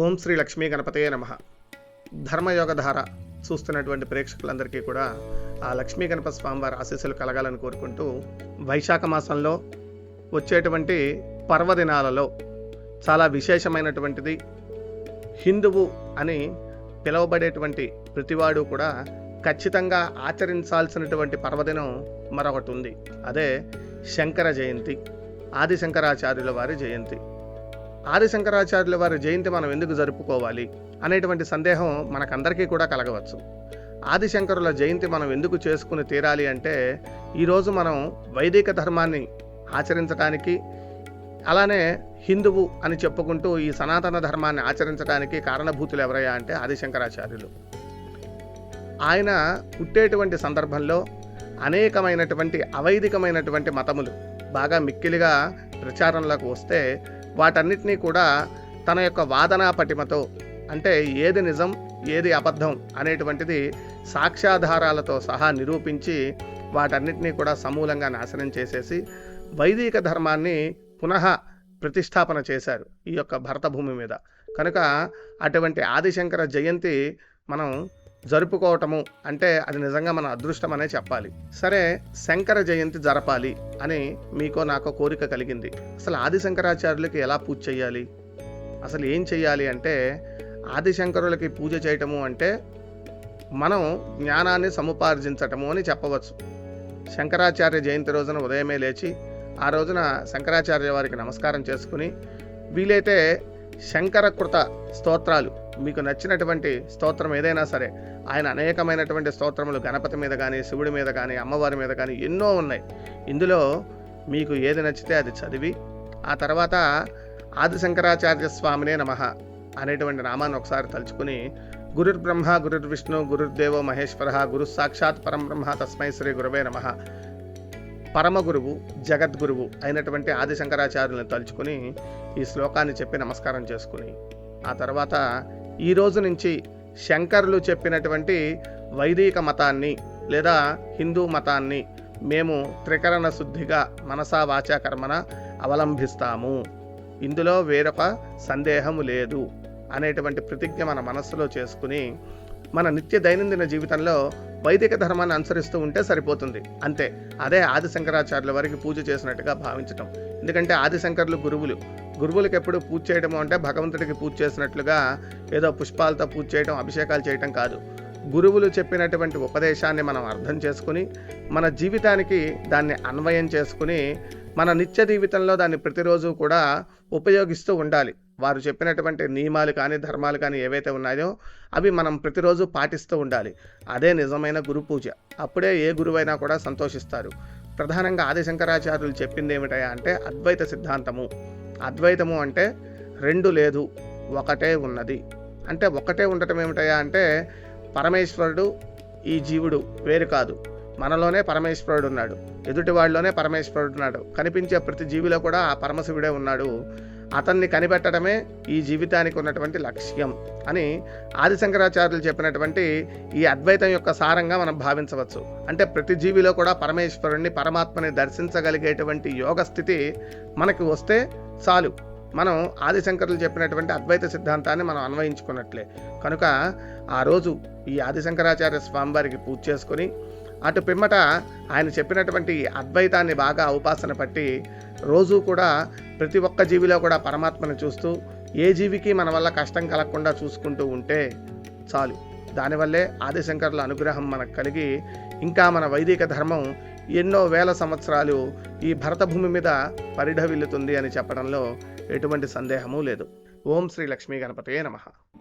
ఓం శ్రీ లక్ష్మీ గణపతయే నమ. ధర్మయోగధార చూస్తున్నటువంటి ప్రేక్షకులందరికీ కూడా ఆ లక్ష్మీ గణపతి స్వామివారి ఆశీస్సులు కలగాలని కోరుకుంటూ వైశాఖ మాసంలో వచ్చేటువంటి పర్వదినాలలో చాలా విశేషమైనటువంటిది హిందువు అని పిలువబడేటువంటి ప్రతివాడు కూడా ఖచ్చితంగా ఆచరించాల్సినటువంటి పర్వదినం మరొకటి ఉంది. అదే శంకర జయంతి ఆది శంకరాచార్యుల వారి జయంతి. ఆది శంకరాచార్యుల వారి జయంతి మనం ఎందుకు జరుపుకోవాలి అనేటువంటి సందేహం మనకందరికీ కూడా కలగవచ్చు. ఆదిశంకరుల జయంతి మనం ఎందుకు చేసుకుని తీరాలి అంటే ఈరోజు మనం వైదిక ధర్మాన్ని ఆచరించడానికి అలానే హిందువు అని చెప్పుకుంటూ ఈ సనాతన ధర్మాన్ని ఆచరించడానికి కారణభూతులు ఎవరయ్యా అంటే ఆదిశంకరాచార్యులు. ఆయన పుట్టేటువంటి సందర్భంలో అనేకమైనటువంటి అవైదికమైనటువంటి మతములు బాగా మిక్కిలిగా ప్రచారంలోకి వస్తే వాటన్నిటినీ కూడా తన యొక్క వాదనా పటిమతో అంటే ఏది నిజం ఏది అబద్ధం అనేటువంటిది సాక్ష్యాధారాలతో సహా నిరూపించి వాటన్నిటినీ కూడా సమూలంగా నాశనం చేసేసి వైదిక ధర్మాన్ని పునః ప్రతిష్టాపన చేశారు ఈ యొక్క భరతభూమి మీద. కనుక అటువంటి ఆదిశంకర జయంతి మనం జరుపుకోవటము అంటే అది నిజంగా మన అదృష్టం అనే చెప్పాలి. సరే శంకర జయంతి జరపాలి అని మీకో నాకో కోరిక కలిగింది. అసలు ఆది శంకరాచార్యులకి ఎలా పూజ చేయాలి? అసలు ఏం చేయాలి అంటే ఆదిశంకరులకి పూజ చేయటము అంటే మనం జ్ఞానాన్ని సముపార్జించటము అని చెప్పవచ్చు. శంకరాచార్య జయంతి రోజున ఉదయమే లేచి ఆ రోజున శంకరాచార్య వారికి నమస్కారం చేసుకుని వీలైతే శంకరకృత స్తోత్రాలు మీకు నచ్చినటువంటి స్తోత్రం ఏదైనా సరే ఆయన అనేకమైనటువంటి స్తోత్రములు గణపతి మీద కానీ శివుడి మీద కానీ అమ్మవారి మీద కానీ ఎన్నో ఉన్నాయి. ఇందులో మీకు ఏది నచ్చితే అది చదివి ఆ తర్వాత ఆది శంకరాచార్య స్వామినే నమ అనేటువంటి నామాన్ని ఒకసారి తలుచుకుని గురుర్ బ్రహ్మ గురుర్ విష్ణు గురుర్దేవో మహేశ్వర గురు సాక్షాత్ పరంబ్రహ్మ తస్మై శ్రీ గురవే నమ. పరమగురువు జగద్గురువు అయినటువంటి ఆది శంకరాచార్యులను తలుచుకుని ఈ శ్లోకాన్ని చెప్పి నమస్కారం చేసుకుని ఆ తర్వాత ఈ రోజు నుంచి శంకరులు చెప్పినటువంటి వైదిక మతాన్ని లేదా హిందూ మతాన్ని మేము త్రికరణ శుద్ధిగా మనసా వాచా కర్మన అవలంబిస్తాము ఇందులో వేరొక సందేహము లేదు అనేటువంటి ప్రతిజ్ఞ మన మనస్సులో చేసుకుని మన నిత్య దైనందిన జీవితంలో వైదిక ధర్మాన్ని అనుసరిస్తూ ఉంటే సరిపోతుంది. అంతే. అదే ఆది శంకరాచార్యుల వారికి పూజ చేసినట్టుగా భావించటం. ఎందుకంటే ఆది శంకరులు గురువులు. గురువులకు ఎప్పుడు పూజ చేయడం అంటే భగవంతుడికి పూజ చేసినట్లుగా ఏదో పుష్పాలతో పూజ చేయడం అభిషేకాలు చేయటం కాదు. గురువులు చెప్పినటువంటి ఉపదేశాన్ని మనం అర్థం చేసుకుని మన జీవితానికి దాన్ని అన్వయం చేసుకుని మన నిత్య జీవితంలో దాన్ని ప్రతిరోజు కూడా ఉపయోగిస్తూ ఉండాలి. వారు చెప్పినటువంటి నియమాలు కానీ ధర్మాలు కానీ ఏవైతే ఉన్నాయో అవి మనం ప్రతిరోజు పాటిస్తూ ఉండాలి. అదే నిజమైన గురు పూజ. అప్పుడే ఏ గురువైనా కూడా సంతోషిస్తారు. ప్రధానంగా ఆదిశంకరాచార్యులు చెప్పింది ఏమిటయా అంటే అద్వైత సిద్ధాంతము. అద్వైతము అంటే రెండు లేదు ఒకటే ఉన్నది. అంటే ఒకటే ఉండటం ఏమిటయా అంటే పరమేశ్వరుడు ఈ జీవుడు వేరు కాదు. మనలోనే పరమేశ్వరుడు ఉన్నాడు. ఎదుటి వాళ్ళలోనే పరమేశ్వరుడు ఉన్నాడు. కనిపించే ప్రతి జీవిలో కూడా ఆ పరమశివుడే ఉన్నాడు. అతన్ని కనిపెట్టడమే ఈ జీవితానికి ఉన్నటువంటి లక్ష్యం అని ఆదిశంకరాచార్యులు చెప్పినటువంటి ఈ అద్వైతం యొక్క సారంగా మనం భావించవచ్చు. అంటే ప్రతి జీవిలో కూడా పరమేశ్వరుణ్ణి పరమాత్మని దర్శించగలిగేటువంటి యోగ స్థితి మనకి వస్తే చాలు. మనం ఆదిశంకరులు చెప్పినటువంటి అద్వైత సిద్ధాంతాన్ని మనం అన్వయించుకున్నట్లే. కనుక ఆ రోజు ఈ ఆదిశంకరాచార్య స్వామివారికి పూజ చేసుకొని అటు పిమ్మట ఆయన చెప్పినటువంటి అద్వైతాన్ని బాగా ఉపాసన పట్టి రోజు కూడా ప్రతి ఒక్క జీవిలో కూడా పరమాత్మను చూస్తూ ఏ జీవికి మన వల్ల కష్టం కలగకుండా చూసుకుంటూ ఉంటే చాలు. దానివల్లే ఆదిశంకరుల అనుగ్రహం మనకు కలిగి ఇంకా మన వైదిక ధర్మం ఎన్నో వేల సంవత్సరాలు ఈ భరతభూమి మీద పరిఢవిల్లుతుంది అని చెప్పడంలో ఎటువంటి సందేహము లేదు. ఓం శ్రీ లక్ష్మీ గణపతే నమః.